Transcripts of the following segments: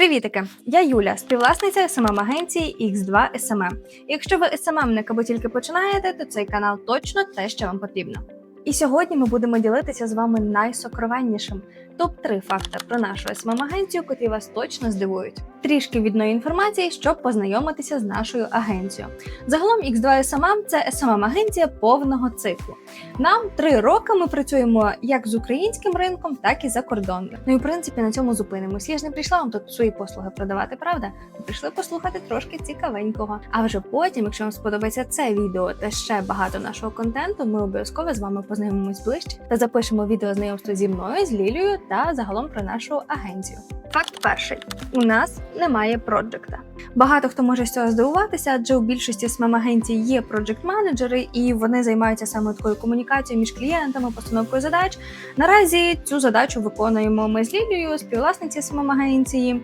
Привітики! Я Юля, співвласниця smm агенції X2 SMM. Якщо ви SMM-ник або тільки починаєте, то цей канал точно те, що вам потрібно. І сьогодні ми будемо ділитися з вами найсокровеннішим топ-3 факти про нашу smm агенцію котрі вас точно здивують. Трішки відної інформації, щоб познайомитися з нашою агенцією. Загалом X2 SMM – це smm агенція повного циклу. Нам три роки ми працюємо як з українським ринком, так і за кордоном. Ну і в принципі на цьому зупинимось. Я ж не прийшла вам тут свої послуги продавати, правда? Ми прийшли послухати трошки цікавенького. А вже потім, якщо вам сподобається це відео та ще багато нашого контенту, ми обов'язково з вами познайомимось ближче та запишемо відео знайомство зі мною, з Лілією та загалом про нашу агенцію. Факт перший: у нас немає проджекта. Багато хто може з цього здивуватися, адже у більшості смм агенцій є проджект-менеджери, і вони займаються саме такою комунікацією між клієнтами, постановкою задач. Наразі цю задачу виконуємо ми з Лілією, співвласниці смм агенції.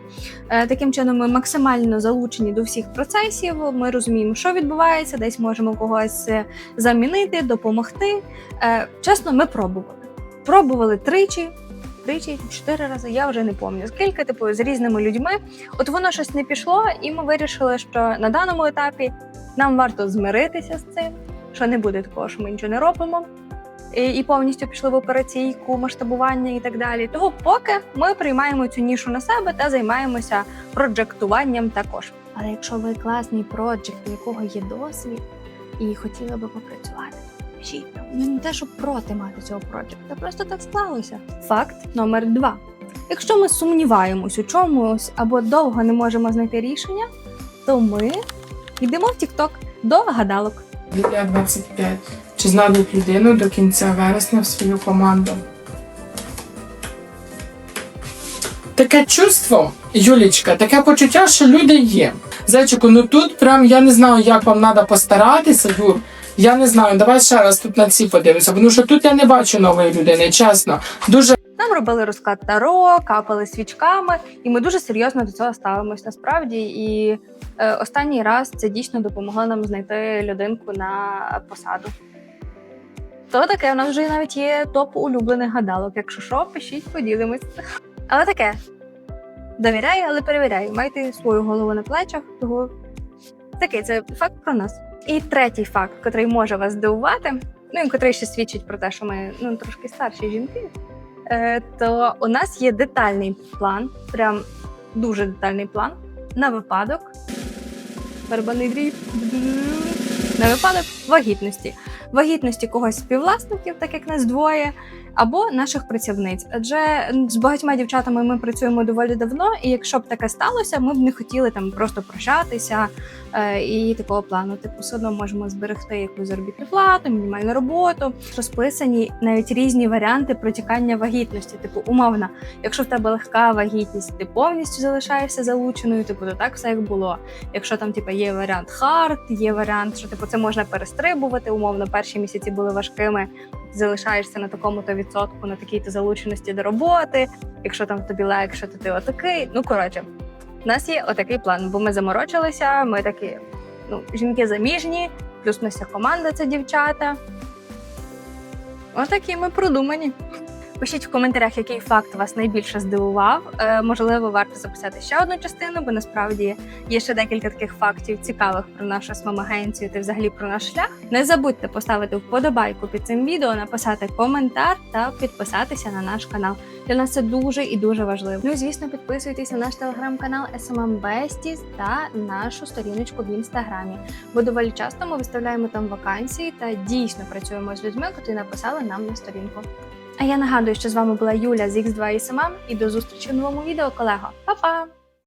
Е, Таким чином, ми максимально залучені до всіх процесів. Ми розуміємо, що відбувається, десь можемо когось е, замінити, допомогти. Е, Чесно, ми пробували. Пробували тричі. Тричі, чотири рази, я вже не пам'ятаю. Скільки, типу, з різними людьми. От воно щось не пішло, і ми вирішили, що на даному етапі нам варто змиритися з цим, що не буде такого, що ми нічого не робимо. І, і повністю пішли в операційку, масштабування і так далі. Того поки ми приймаємо цю нішу на себе та займаємося проджектуванням також. Але якщо ви класний проджект, у якого є досвід, і хотіли би попрацювати, пишіть. Ну не те, щоб проти мати цього проджекта, просто так склалося. Факт номер два. Якщо ми сумніваємось у чомусь або довго не можемо знайти рішення, то ми йдемо в TikTok до гадалок. Лілія 25. Чи знайдуть людину до кінця вересня в свою команду? Таке чувство, Юлічка, таке почуття, що люди є. Зайчику, ну тут прям я не знаю, як вам треба постаратися, Юр. Я не знаю, давай ще раз тут на ці подивимося, тому що тут я не бачу нової людини, чесно. Дуже Нам робили розклад таро, капали свічками, і ми дуже серйозно до цього ставимось насправді. І е, останній раз це дійсно допомогло нам знайти людинку на посаду. То таке, у нас вже навіть є топ улюблених гадалок. Якщо що, пишіть, поділимось. Але таке. Довіряй, але перевіряй. Майте свою голову на плечах, того такий це факт про нас. І третій факт, котрий може вас здивувати, ну і котрий ще свідчить про те, що ми ну трошки старші жінки. Е, то у нас є детальний план, прям дуже детальний план на випадок. Барабанний дріб. На випадок вагітності. Вагітності когось співвласників, так як нас двоє, або наших працівниць. Адже з багатьма дівчатами ми працюємо доволі давно, і якщо б таке сталося, ми б не хотіли там просто прощатися е, і такого плану. Типу, все одно можемо зберегти якусь заробітну плату, мінімальну роботу. Розписані навіть різні варіанти протікання вагітності. Типу, умовно, якщо в тебе легка вагітність, ти повністю залишаєшся залученою, типу, то так все як було. Якщо там типу, є варіант хард, є варіант, що типу це можна перестрибувати. Умовно, перші місяці були важкими. Залишаєшся на такому то відсотку, на такій то залученості до роботи. Якщо там тобі легше, то ти отакий. Ну коротше, у нас є отакий план, бо ми заморочилися. Ми такі, ну, жінки заміжні, плюс ми вся команда це дівчата. Отакі ми продумані. Пишіть в коментарях, який факт вас найбільше здивував. Е, можливо, варто записати ще одну частину, бо насправді є ще декілька таких фактів цікавих про нашу СММ-агенцію та взагалі про наш шлях. Не забудьте поставити вподобайку під цим відео, написати коментар та підписатися на наш канал. Для нас це дуже і дуже важливо. Ну і звісно, підписуйтесь на наш телеграм-канал SMM Besties та нашу сторіночку в інстаграмі. Бо доволі часто ми виставляємо там вакансії та дійсно працюємо з людьми, які написали нам на сторінку. А я нагадую, що з вами була Юля з X2 SMM і до зустрічі в новому відео, колего. Па-па!